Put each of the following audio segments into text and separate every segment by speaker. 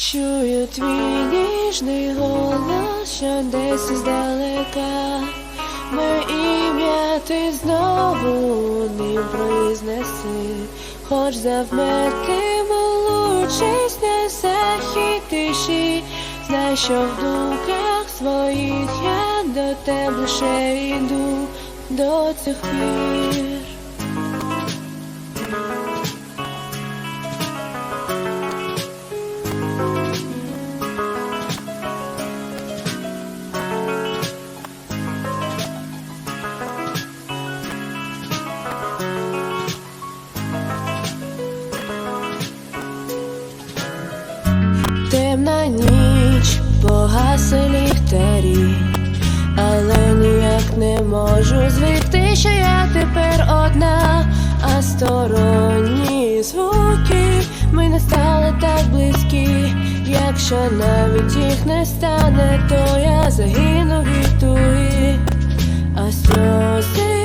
Speaker 1: Чую твій ніжний голос, що десь здалека. Моє ім'я ти знову не произнеси, хоч завмерки молучись на захід тиші, знай, що в думках своїх я до тебе ще йду до цих пір. Ніч, погасли ліхтарі, але ніяк не можу звикти, що я тепер одна, а сторонні звуки ми не стали так близькі. Якщо навіть їх не стане, то я загину від туги, а сльози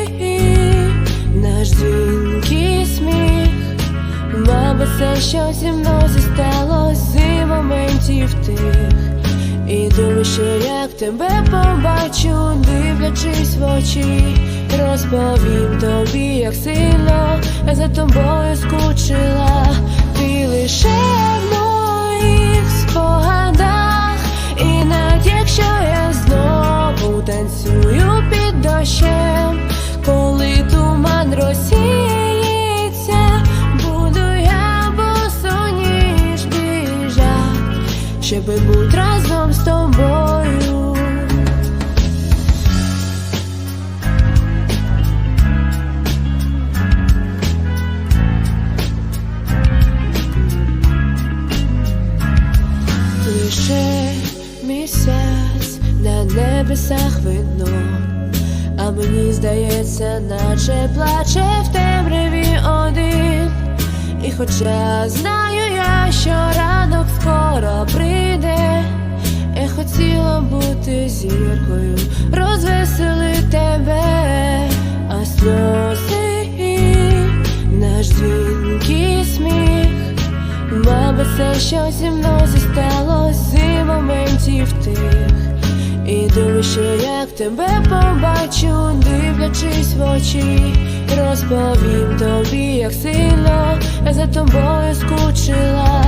Speaker 1: наш дзвінкий сміх. Мабуть, все, що зі мною зісталось з моментів тих. І думаю, що як тебе побачу, дивлячись в очі, розповім тобі, як сильно я за тобою скучила, ти лише в моїх спогадах, і навіть якщо я знову танцюю під дощем, коли туман розсіється, буду я місяць на небесах видно, а мені здається, наче плаче в темряві один. І хоча знаю я, що ранок скоро прийде, я хотіла бути зіркою, розвесели тебе, а сльози наш дзвінкий сміх. Мабуть, все, що зі мною зісталось з моментів тих. Думаю, як тебе побачу, дивлячись в очі, розповім тобі, як сильно я за тобою скучила,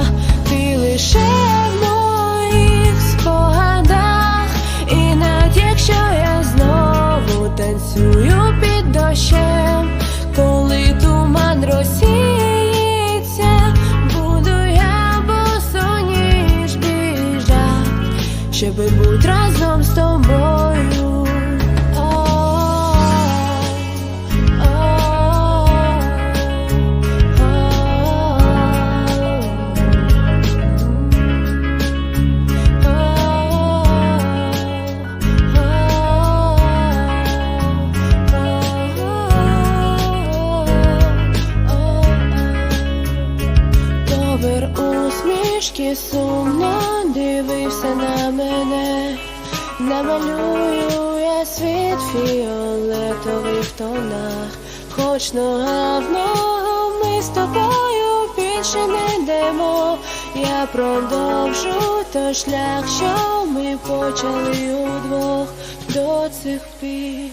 Speaker 1: ти лише щоби бути разом з тобою. Усмішки дивився на мене, намалюю я світ фіолетових тонах, хоч нога в ногу ми з тобою більше не йдемо. Я продовжу той шлях, що ми почали удвох до цих пір.